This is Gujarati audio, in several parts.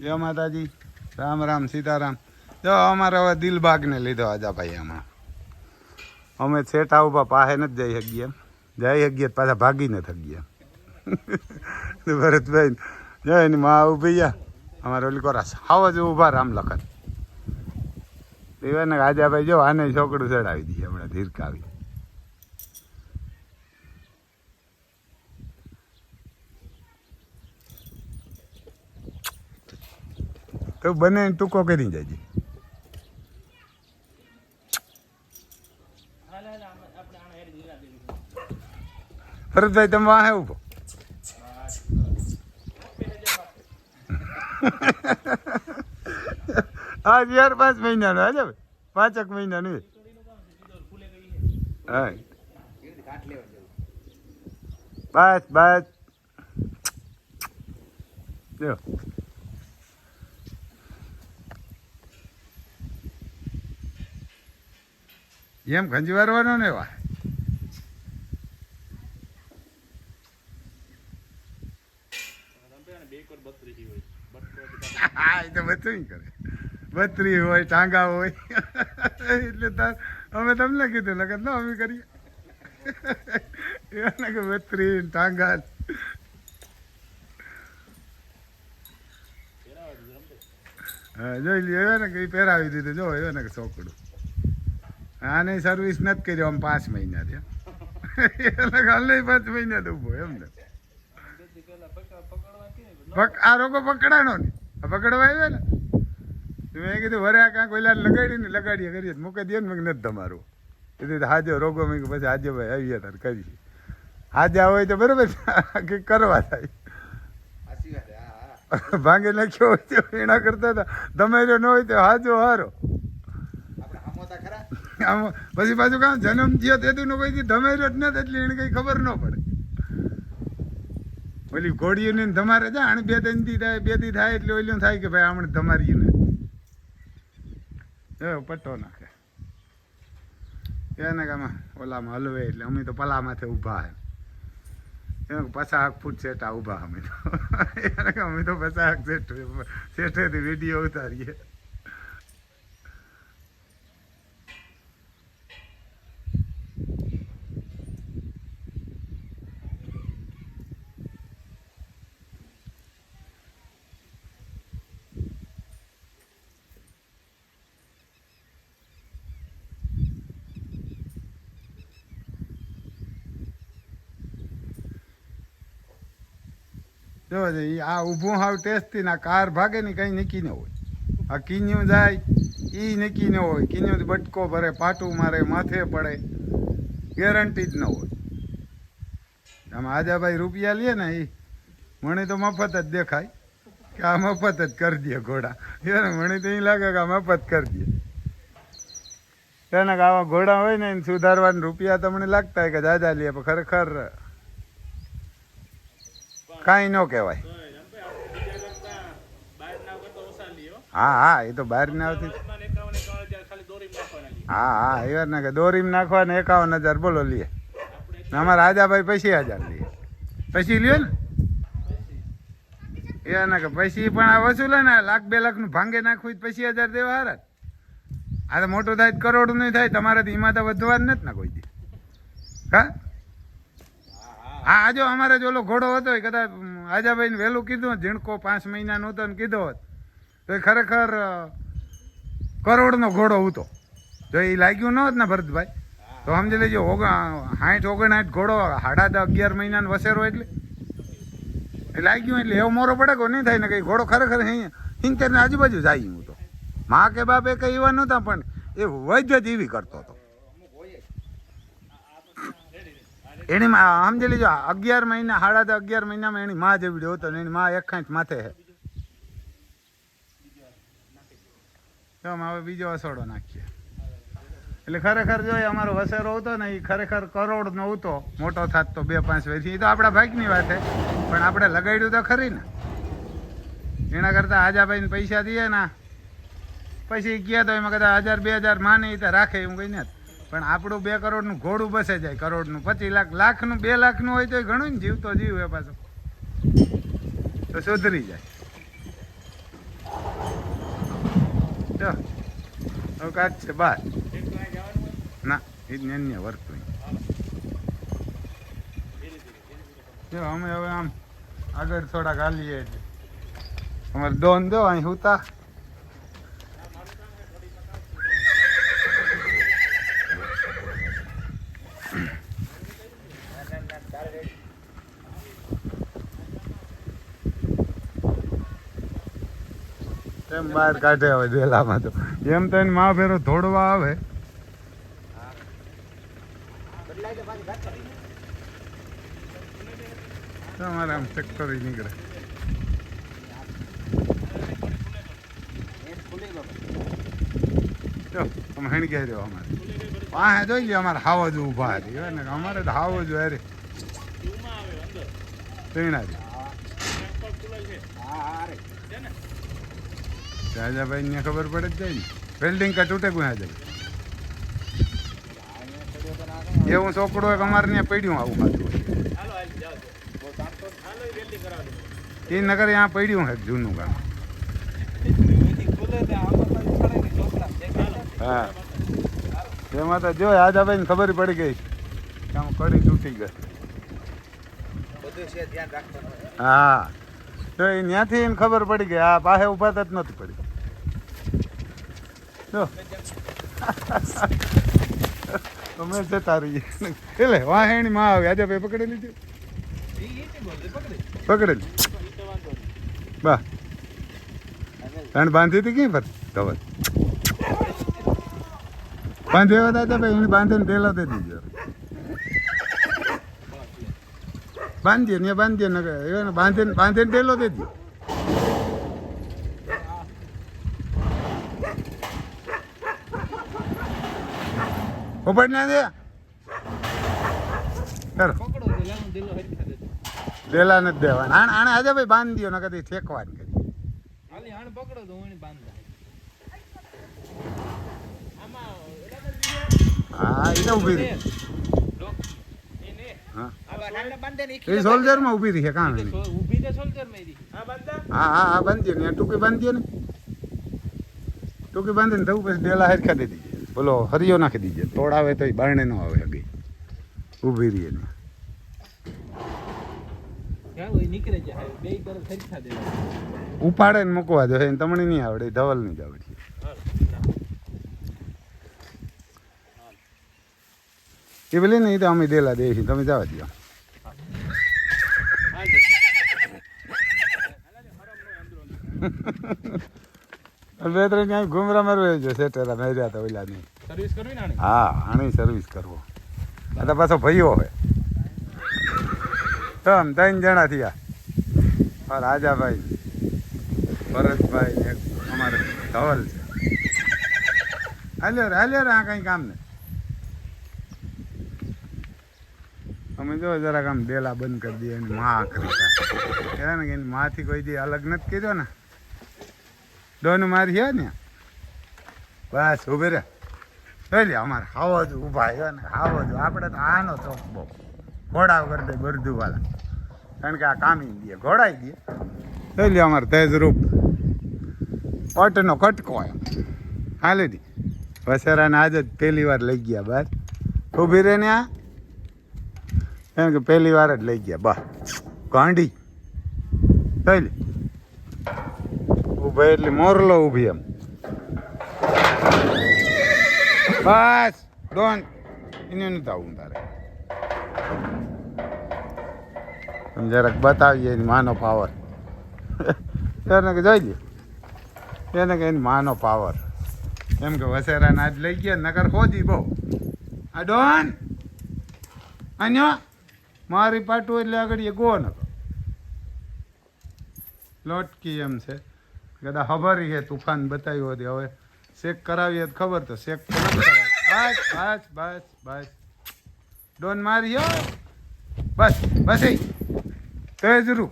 જય માતાજી. રામ રામ, સીતારામ. જો, અમારે હવે દિલબાગને લીધો આજા ભાઈ આમાં. અમે છેટા ઊભા પાસે નથી જઈ શકીએ જઈ શકીએ પાછા ભાગી નથી શકીએ ભરતભાઈ, જો, એની માં ઊભી ગયા. અમારે ઓલી કોરા હાવ જ ઊભા રામ લખન. આજા ભાઈ જો, આને છોકડું ચડાવી દઈએ હમણાં ધીરકાવી. તો બને ટૂંકો કરી જાય ભરતભાઈ તમે વાહે ઊભો. હા ચાર પાંચ મહિનાનો હાજર પાંચક મહિનાનું. હા. બસ બસ. જો. એમ ખંજવારવાનો ને એવા. હા, એ તો બધું કરે. બત્રી હોય, ટાંગા હોય. એટલે તાર અમે તમને કીધું લગન ના અમે કરીએ. એને કે બત્રી, ટાંગા. હા, જોઈ લ્યો, એવો ને કે પહેરાવી દીધું. જો, એવો ને કે ચોકડું. આને સર્વિસ નથી કર્યો આમ પાંચ મહિના થયા. હાલ પાંચ મહિના તો ઊભો એમ ને. આ રોગો પકડાનો ને. પકડવા આવ્યો ને. મેં કીધું વરે આ કાંઈક ઓલા લગાડી ને લગાડીએ કરીએ. મૂકી દે ને મેં નથી તમારું કીધું હાજો રોગો મેં પછી હાજો ભાઈ આવીએ તાર કરીએ હાજા હોય તો બરોબર કે કરવા થાય. ભાંગી નાખ્યો હોય તો એના કરતા હતા. તમે જો ન હોય તો હાજો હારો. આમ પછી પાછું કામ જન્મ થયો તેતું કોઈ દી ધમેરો જ નથી એટલે એને કઈ ખબર ન પડે. ઓલી ઘોડીઓને ને તમારે જા બે ત્રણ દી થાય, બે દી થાય એટલે ઓલું થાય કે ભાઈ આમણે ધમારી ને પટ્ટો નાખે. એને કે આમાં ઓલામાં હલવે એટલે અમે તો પલા માથે ઊભા હે કે પચાસ ફૂટ સેટા ઊભા અમે તો. એને કે અમે તો પચાસ સેટ સેટેથી વીડિયો ઉતારીએ. જો આ ઊભું હાવ ટેસ્ટથી ના કાર ભાગે ને કંઈ નક્કી ન હોય. આ કિન્યું જાય એ નક્કી ન હોય. કિન્યું બટકો ભરે, પાટું મારે, માથે પડે. ગેરંટી જ ન હોય. આમ આજાભાઈ રૂપિયા લે ને એ મને તો મફત જ દેખાય. કે આ મફત જ કરી દે ઘોડા. એને મને તો એ લાગે કે આ મફત કરી દે. એને કે આવા ઘોડા હોય ને એને સુધારવાના રૂપિયા તમને લાગતા હોય કે જાજા લે, પણ ખરેખર કાંઈ ન કહેવાય. હા હા, એ તો બહાર ના આવતી. હા હા, એ ના કે દોરીમાં નાખવા ને એકાવન હજાર, બોલો લઈએ અમારા રાજાભાઈ પછી હજાર લઈએ પછી લ્યો ને. એ ના કે પછી પણ આ વસૂલે ને લાખ બે લાખનું ભાંગે નાખવું પછી હજાર દેવા હારા આ તો મોટું થાય તો કરોડ નહીં થાય તમારે તો એમાં તો વધવા જ નથી ને કોઈ દી. હા? હા આજો અમારે જો ઓલો ઘોડો હતો એ કદાચ આજાભાઈને વહેલું કીધું ઝીણકો પાંચ મહિનાનો હતો કીધો હોત, તો એ ખરેખર કરોડનો ઘોડો હતો. જો એ લાગ્યું ન હોત ને ભરતભાઈ, તો સમજી લેજો સાઠ ઓગણસાઠ ઘોડો, હાડા દા અગિયાર મહિનાનો વસેરો એટલે. એ લાગ્યું એટલે એવો મોરો પડે નહીં થાય ને કઈ ઘોડો ખરેખર સિત્તેર ને આજુબાજુ જાય હું તો મા કે બાપે કઈ એવા નહોતા પણ એ વૈદ્ય જ એવી કરતો હતો એની સમજી લીજો અગિયાર મહિના, સાડા તો અગિયાર મહિનામાં એની માં જેવડ્યો હતો ને એની માં એક ખાંચ માથે છે તો આમ હવે બીજો અસોડો નાખીએ. એટલે ખરેખર જો એ અમારો વસેરો હતો ને, એ ખરેખર કરોડનો હતો, મોટો થાત તો બે પાંચ વર્ષથી એ તો આપણા ભાગની વાત છે પણ આપણે લગાડ્યું તો ખરી ને. એના કરતાં આજાભાઈને પૈસા દઈએ ને, પછી ગયા તો એમાં કદાચ હજાર, બે હજાર માને એ તો રાખે એવું કંઈ નથી. પણ આપણું બે કરોડનું ઘોડું બસે જાય, કરોડનું. પચીસ લાખ, લાખનું, બે લાખનું હોય તો ઘણું જીવ તો જીવ એ પાછું. તો સુધરી જાય. હવે કાચ છે, બાર. ના, એ જ અન્ય વર્તું જો, અમે હવે આમ આગળ થોડાક હાલીએ અમારે દોન દો, અહીં હુતા. એમ બહાર કાઢે હવે જેલામાં તો. એમ તો એને મા ભેરો ધોડવા આવે. તમારે આમ ચક્કર નીકળે. અમારે. વાહે જોઈ લે અમારે હાવ જ ઊભા હતી ને અમારે તો હાવ જ અરે રાજાભાઈ ખબર પડે જ જાય ને. વેલ્ડિંગ કા તૂટે કોઈ જાય. એવું છોકરો અમારે ત્યાં પડ્યું આવું ખાતું એ નગર ત્યાં પડ્યું હે જૂનું કામ હા. એમાં તો જો રાજાભાઈ ને ખબર પડી ગઈ. કે આમ કડી તૂટી ગઈ. હા. તો એ ત્યાંથી એને ખબર પડી ગઈ, આ પાસે ઊભા જ નથી પડી. જો. અમે જતા રહીએ. એટલે વાહેણી માં આવે. આજે ભાઈ પકડી લીધી. પકડેલી બા. તણ બાંધી હતી ક્યાં પર? ધવલ. બાંધ્યો હતા ભાઈ એને બાંધીને પેલા દે દીધો. બાંધીએ ને બાંધીએ ને બાંધીને બાંધીને પેલો દે દીધો. ઉપાડ ના દે. ડેલા નથી દેવાના. આણે આણે આજે ભાઈ બાંધી દો ને કદી ઠેકવાની કરી. હા પકડો તો ઊભી રહી. હા. એ સોલ્જરમાં ઊભી રહી છે કામ એની હા હા હા બાંધીએ ને. ટૂંકી બાંધીએ ને? ટૂંકી બાંધીને થવું પછી ડેલા હેરખા દઈ દીજે બોલો હરિયો નાખી દીજે. તોડાવે તો બારણે ન આવે અગી ઊભી રહીએ ને ઉપાડે ને મૂકવા દો. તમને નહીં આવડે ધવલ નહીં જ આવડે. એ પેલી ને એ તો અમે દેલા દે છે તમે જવા દો બે ત્રણ ક્યાંય ઘુમરા મારવા જો સેટેરા મેર્યા હતા ઓલા નહીં. સર્વિસ કરવી ને હા આની સર્વિસ કરવો. આ તો પાછો ભાઈઓ હોય. તો આમ ત્રણ જણા થયા. આ રાજાભાઈ ભરતભાઈ ને અમારે ધવલ છે. હાલ્યો રે હાલ્યો રે આ કંઈ કામ ને. અમે જો જરાક આમ ડેલા બંધ કરી દઈએ એની માં કરી કે એની માથી કોઈ દી અલગ નથી કર્યો ને. ડોન મારી છે ને? બસ ઉભે રે. એટલે અમારે ખાવો જ ઊભા આવ્યો ને ખાવો જ. આપણે તો આનો શોખ બહુ ઘોડા કરી દે બરદુ વાળા કારણ કે આ કામી દે, ઘોડાઈ દે. એટલે અમારે તેજ રૂપ ઓટનો કટકો એમ હાલે દી. વસેરાને આજે જ પહેલી વાર લઈ ગયા, બસ. ઊભી રહે ને આ? એમ કે પહેલી વાર જ લઈ ગયા, બસ. ગાંડી. એટલે ઊભા એટલે મોરલો ઊભી એમ. બસ, ડોન. એને નથી આવું તારે. જરાક બતાવીએ એની માનો પાવર. એને કે જોઈ લે. એને કે એની માનો પાવર. એમ કે વસેરાને આજ લઈ ગયા, નકર ખોદી બહુ. આ ડોન. અન્યો મારી પાટું એટલે આગળ એ ગો નકો લોટકી એમ છે. કદા ખબર છે તુફાન બતાવ્યું હતી હવે શેક કરાવીએ તો ખબર તો કરાવી. બસ બસ બસ બસ. ડોન મારી હો. બસ બસ તો જરૂર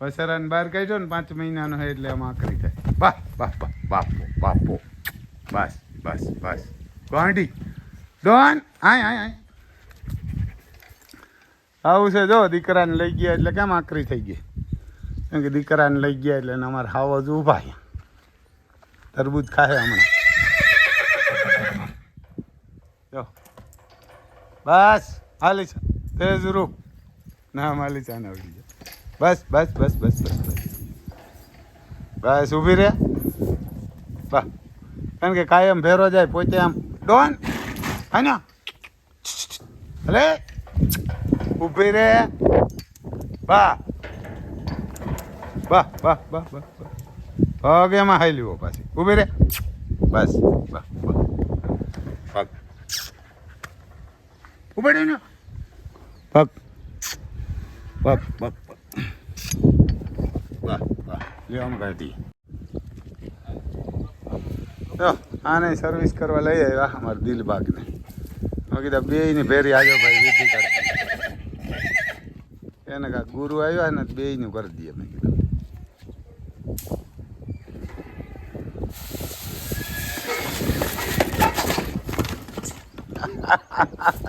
વસરાને બહાર કાઢ્યો ને પાંચ મહિનાનો હોય એટલે આમાં આકરી થાય. બાહ બાહ બાહ બાપો બાપો બસ બસ બસ. ગાંડી. ડોન, આય આય આય. આવું છે જો, દીકરાને લઈ ગયા એટલે કેમ આકરી થઈ ગઈ? કેમ કે દીકરાને લઈ ગયા એટલે અમારે હાવ જ ઊભા તરબૂજ ખાય હમણાં. જો. બસ, હાલી છે. તેજ રૂપ. ના માલી ચાને આવડી જાય બસ બસ બસ બસ બસ બસ. બસ, ઊભી રે. બા કારણ કે કાયમ ફેરો જાય, પોતે આમ ડોન. હા અલે ઊભી રે. બા વાહ વાહ વાહ બા પગ એમાં હાઈ લેવો પાછી. ઊભી રે. બસ, વાહ વાહ. પગ ઉપાડી ને? પગ પગ પગ વાહ વાહ. લ્યો આમ કાઢી તો આને સર્વિસ કરવા લઈ આવ્યા અમારા દિલબાગને. મેં કીધા બે ની ભેરી આવ્યો ભાઈ, વિધિ કરી એને કા ગુરુ આવ્યા ને બે નું કરી દઈએ મેં કીધું.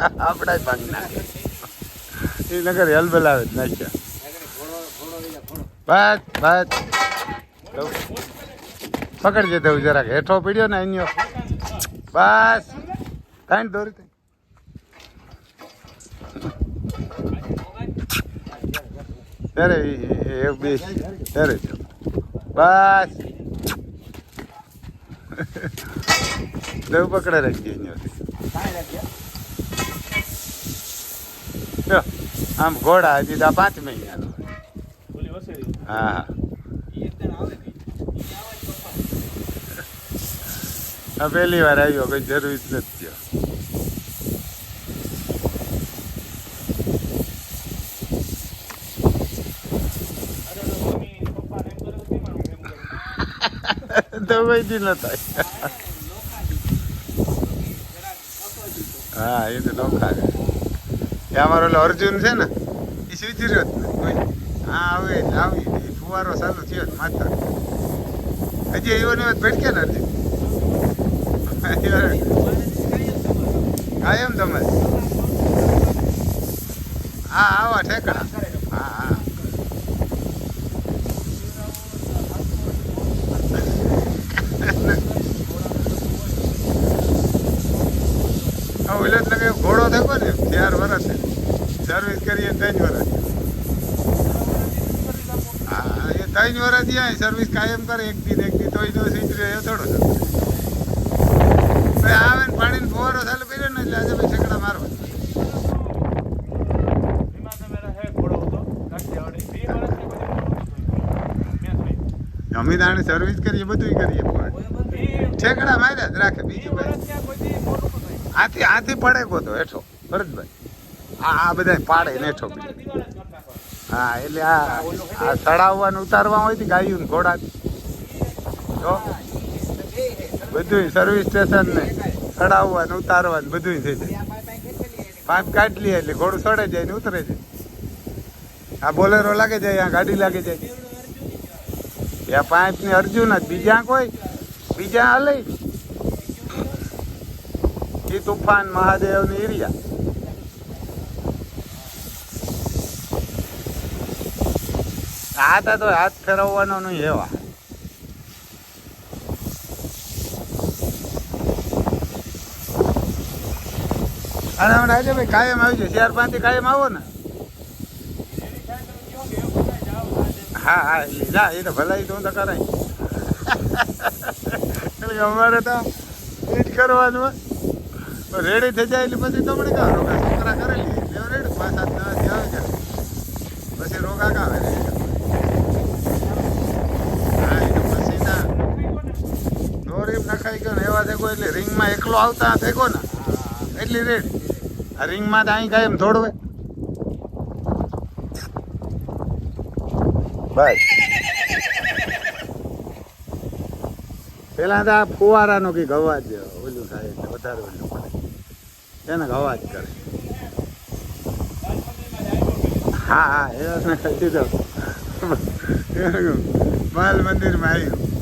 આપણા જ ભાગ નાખે એ નગર હેલ બોલાવે જ નાખ્યા. બસ બસ પકડજે દઉં જરાક. હેઠો પીડ્યો ને અહીંયો બસ. કાંઈ દોરી અરે એક બે. ત્યારે. બસ. દવ પકડે રાખીએ અહીંયાથી જો આમ ઘોડા હજી તો પાંચ મહિનાનો હા હા. પહેલી વાર આવ્યો કઈ જરૂરી જ નથી વૈથી ન થાય. હા એ તો નોખા છે એ અમારો ઓલો અર્જુન છે ને એ સ્વીચી રહ્યો જ નથી હા આવે એટલે આવી ફુવારો ચાલુ થયો માથા હજી એવો ને ભટકે ને અર્જુન? કાયમ તમે હા, આવા ઠેકડા હા હા હા ઉલ્લેખનગર ઘોડો થયો ને ચાર વર્ષ સર્વિસ કરીએ ત્રણ વર્ષ હા એ ત્રણ વર્ષ સર્વિસ કાયમ કરે એક દી એક દી તોય તો સીધું એ થોડો ભાઈ આવે ને પાણીને ફોરો ચાલુ કર્યો ને એટલે આજે ભાઈ છકડા મારવા. અમે તાણે સર્વિસ કરીએ બધું કરીએ પણ. છેકડા માર્યા જ રાખે બીજું આથી આથી પડે ગોતો તો હેઠો ભરતભાઈ. આ બધા પાડે ને હેઠો હા, એટલે આ આ ચડાવવાનું ઉતારવા હોયથી ગાયું ને ઘોડા તો બધું સર્વિસ સ્ટેશન ને ચડાવવાનું ઉતારવાનું બધું થઈ જાય. પાઇપ કાઢ લે એટલે ઘોડું ચડે જાય ને ઉતરે જાય આ બોલેરો લાગે જાય, આ ગાડી લાગે જાય. ત્યાં પાંચ ને અર્જુન જ. બીજા કોઈ? બીજા હાલે? એ તુફાન મહાદેવની એરિયા. હાથ તો હાથ ફેરવવાનો નહીં એવા અને હમણાં આજે ભાઈ કાયમ આવી જાય. ચાર પાંચ કાયમ આવો ને. હા હા લીધા એ તો ભલાઈ તો કરાય. અમારે તો એ જ કરવાનું રેડી થઈ જાય એટલે પછી તમને કહો રોગા છોકરા કરેલી. રેડી પાંચ પછી રોગા કા આવે હા એ તો પછી ના દોરી નખાઈ ગયો ને એવા દેખો એટલે રિંગમાં એકલો આવતા દેખો ને એટલી રેડ. આ રિંગમાં તો અહીં કાંઈ એમ થોડવે બસ પેલા તો આ ફુવારાનો કંઈક અવાજ ઓલું થાય એટલે વધારે ઓલું પડે. એને અવાજ કરે. હા હા એ કહી દીધો. બાલ મંદિરમાં આવ્યું